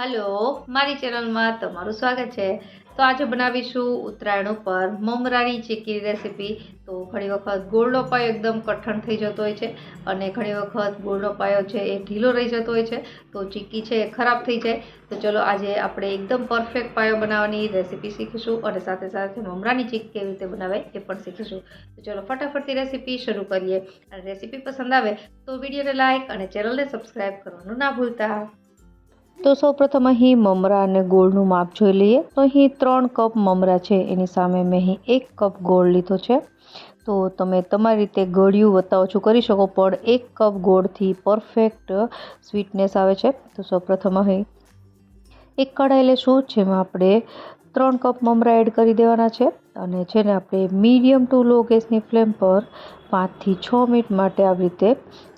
Hello, મારી ચેનલમાં તમારું સ્વાગત છે. તો આજે બનાવીશું ઉત્તરાયણ ઉપર મમરાની ચીકી રેસીપી. તો ઘણી વખત ગોળનો પાયો એકદમ કઠણ થઈ જતો હોય છે અને ઘણી વખત ગોળનો પાયો છે એ ઢીલો રહી જતો હોય છે. તો ચીકી છે એ ખરાબ થઈ જાય. તો ચલો આજે આપણે એકદમ પરફેક્ટ પાયો બનાવવાની રેસીપી શીખીશું અને સાથે સાથે મમરાની ચીકી કેવી રીતે બનાવાય એ પણ શીખીશું. તો ચલો ફટાફટથી રેસીપી શરૂ કરીએ. અને રેસીપી પસંદ આવે તો વિડીયોને લાઇક અને ચેનલને સબસ્ક્રાઈબ કરવાનું ના ભૂલતા. તો સૌપ્રથમ અહીં મમરા અને ગોળનું માપ જોઈ લઈએ. તો અહીં ત્રણ કપ મમરા છે, એની સામે મેં અહીં એક કપ ગોળ લીધો છે. તો તમે તમારી રીતે ગળ્યું વત્તા ઓછું કરી શકો, પણ એક કપ ગોળથી પરફેક્ટ સ્વીટનેસ આવે છે. તો સૌપ્રથમ અહીં એક કઢાઈ લેશું, જેમાં આપણે ત્રણ કપ મમરા એડ કરી દેવાના છે અને છે ને આપણે મીડિયમ ટુ લો ગેસની ફ્લેમ પર પાંચથી છ મિનિટ માટે આવી રીતે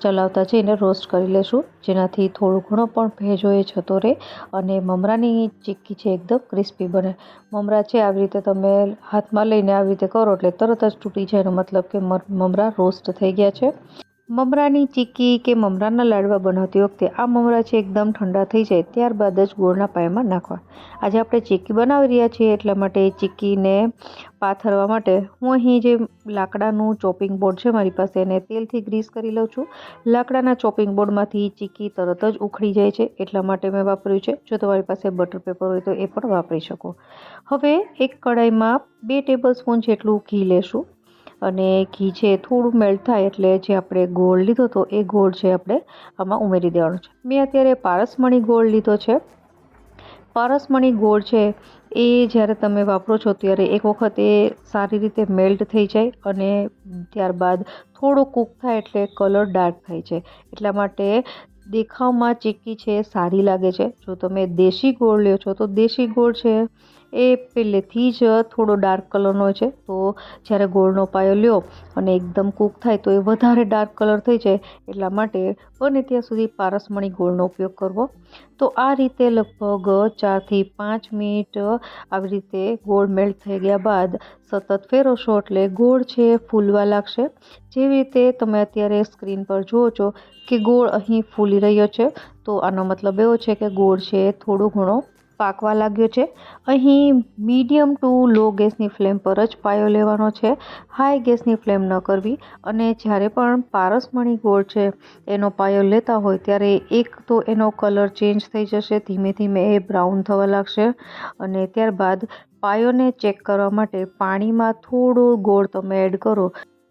ચલાવતા જઈને રોસ્ટ કરી લેશું. જેનાથી થોડો ઘણો પણ ભેજ એ જતો રહે અને મમરાની ચીક્કી છે એકદમ ક્રિસ્પી બને. મમરા છે આવી રીતે તમે હાથમાં લઈને આવી રીતે કરો એટલે તરત જ તૂટી જાય એનો મતલબ કે મમરા રોસ્ટ થઈ ગયા છે. મમરાની ચીક્કી કે મમરાના લાડવા બનાવતી વખતે આ મમરા છે એકદમ ઠંડા થઈ જાય ત્યારબાદ જ ગોળના પાયામાં નાખવા. આજે આપણે ચીક્કી બનાવી રહ્યા છીએ એટલા માટે ચીક્કીને પાથરવા માટે હું અહીં જે લાકડાનું ચોપિંગ બોર્ડ છે મારી પાસે એને તેલથી ગ્રીસ કરી લઉં છું. લાકડાના ચોપિંગ બોર્ડમાંથી ચીક્કી તરત જ ઉખડી જાય છે એટલા માટે મેં વાપર્યું છે. જો તમારી પાસે બટર પેપર હોય તો એ પણ વાપરી શકો. હવે એક કઢાઈમાં બે ટેબલ સ્પૂન જેટલું ઘી લેશું. અને ઘી છે થોડું મેલ્ટ થાય એટલે જે આપણે ગોળ લીધો હતો એ ગોળ છે આપણે આમાં ઉમેરી દેવાનો છે. મેં અત્યારે પારસમણી ગોળ લીધો છે. પારસમણી ગોળ છે એ જ્યારે તમે વાપરો છો ત્યારે એક વખત એ સારી રીતે મેલ્ટ થઈ જાય અને ત્યારબાદ થોડો કૂક થાય એટલે કલર ડાર્ક થાય છે. એટલા માટે દેખાવમાં ચીક્કી છે, સારી લાગે છે. જો તમે દેશી ગોળ લ્યો છો તો દેશી ગોળ છે. એ પહેલેથી જ થોડો ડાર્ક કલરનો છે. તો જ્યારે ગોળનો પાયો લ્યો અને એકદમ કૂક થાય તો એ વધારે ડાર્ક કલર થઈ જાય. એટલા માટે બને ત્યાં સુધી પારસમણી ગોળનો ઉપયોગ કરવો. તો આ રીતે લગભગ ચારથી પાંચ મિનિટ આવી રીતે ગોળ મેલ્ટ થઈ ગયા બાદ સતત ફેરવશો એટલે ગોળ છે ફૂલવા લાગશે. જેવી રીતે તમે અત્યારે સ્ક્રીન પર જુઓ છો કે ગોળ અહીં ફૂલી રહ્યો છે. તો આનો મતલબ એવો છે કે ગોળ છે થોડો ઘણો પાકવા લાગ્યો છે. અહીં મીડિયમ ટુ લો ગેસની ફ્લેમ પર જ પાયો લેવાનો છે. હાઈ ગેસની ફ્લેમ ન કરવી અને જ્યારે પણ પારસમણી ગોળ છે એનો પાયો લેતા હોય ત્યારે એક તો એનો કલર ચેન્જ થઈ જશે, ધીમે ધીમે એ બ્રાઉન થવા લાગશે અને ત્યારબાદ પાયોને ચેક કરવા માટે પાણીમાં થોડો ગોળ તમે એડ કરો.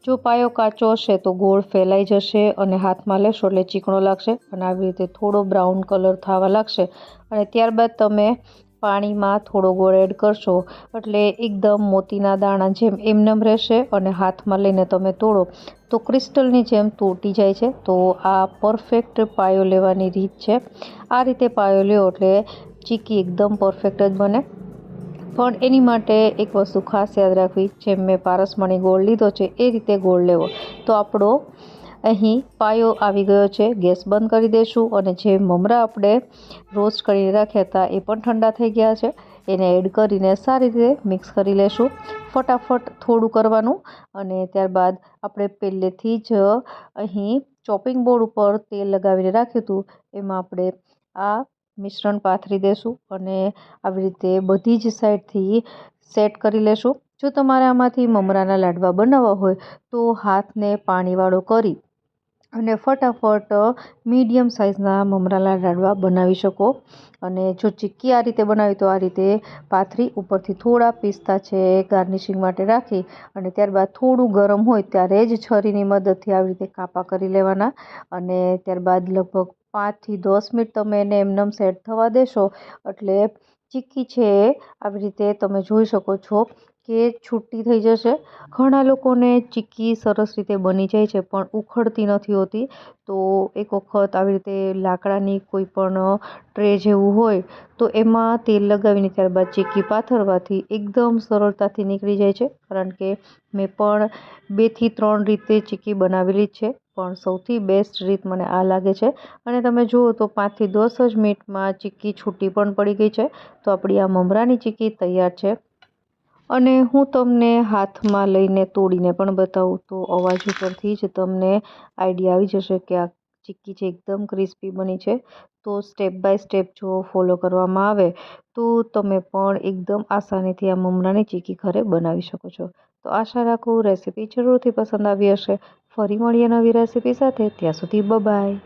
જો પાયો કાચો હશે તો ગોળ ફેલાઈ જશે અને હાથમાં લેશો એટલે ચીકણો લાગશે અને આવી રીતે થોડો બ્રાઉન કલર થવા લાગશે. અને ત્યારબાદ તમે પાણીમાં થોડો ગોળ એડ કરશો એટલે એકદમ મોતીના દાણા જેમ એમનેમ રહેશે અને હાથમાં લઈને તમે તોડો. તો ક્રિસ્ટલની જેમ તૂટી જાય છે. તો આ પરફેક્ટ પાયો લેવાની રીત છે. આ રીતે પાયો લ્યો એટલે ચીકી એકદમ પરફેક્ટ જ બને. પણ એની માટે એક વસ્તુ ખાસ યાદ રાખવી, જેમ મેં પારસમણી ગોળ લીધો છે, એ રીતે ગોળ લેવો. તો આપણો અહીં પાયો આવી ગયો છે, ગેસ બંધ કરી દઈશું અને જે મમરા આપણે રોસ્ટ કરીને રાખ્યા હતા, એ પણ ઠંડા થઈ ગયા છે. એને એડ કરીને સારી રીતે મિક્સ કરી લેશું. ફટાફટ થોડું કરવાનું અને ત્યારબાદ આપણે પહેલેથી જ અહીં ચોપિંગ બોર્ડ ઉપર તેલ લગાવીને રાખ્યું હતું, એમાં આપણે આ મિશ્રણ પાથરી દેશું અને આવી રીતે બધી જ સાઈડથી સેટ કરી લેશું. જો તમારે આમાંથી મમરાના લાડવા બનાવવા હોય તો હાથને પાણીવાળો કરી અને ફટાફટ મીડિયમ સાઇઝના મમરાના લાડવા બનાવી શકો. અને જો ચીક્કી આ રીતે બનાવી તો આ રીતે પાથરી ઉપરથી થોડા પિસ્તા છે ગાર્નિશિંગ માટે રાખી અને ત્યારબાદ થોડું ગરમ હોય ત્યારે જ છરીની મદદથી આવી રીતે કાપા કરી લેવાના. અને ત્યારબાદ લગભગ પાંચથી દસ મિનિટ તમે એને એમનેમ સેટ થવા દેશો. એટલે ચીક્કી છે આવી રીતે તમે જોઈ શકો છો કે છૂટી થઈ જશે. ઘણા લોકોને ચીક્કી સરસ રીતે બની જાય છે, પણ ઉખડતી નથી હોતી. તો એક વખત આવી રીતે લાકડાની કોઈ પણ ટ્રે જેવું હોય, તો એમાં તેલ લગાવીને ત્યારબાદ ચીક્કી પાથરવાથી એકદમ સરળતાથી નીકળી જાય છે. કારણ કે મેં પણ બેથી ત્રણ રીતે ચીક્કી બનાવેલી છે. પણ સૌથી બેસ્ટ રીત મને આ લાગે છે. અને તમે જુઓ તો પાંચથી દસ જ મિનિટમાં ચીક્કી છૂટી પણ પડી ગઈ છે. તો આપણી આ મમરાની ચીક્કી તૈયાર છે. અને હું તમને હાથમાં લઈને તોડીને પણ બતાવું તો અવાજ ઉપરથી જ તમને આઈડિયા આવી જશે કે આ ચીક્કી છે, એકદમ ક્રિસ્પી બની છે. તો સ્ટેપ બાય સ્ટેપ જો ફોલો કરવામાં આવે, તો તમે પણ એકદમ આસાનીથી આ મમરાની ચીક્કી ઘરે બનાવી શકો છો. તો આશા રાખું રેસીપી જરૂરથી પસંદ આવી હશે. ફરી મળીએ નવી રેસીપી સાથે. ત્યાં સુધી બાય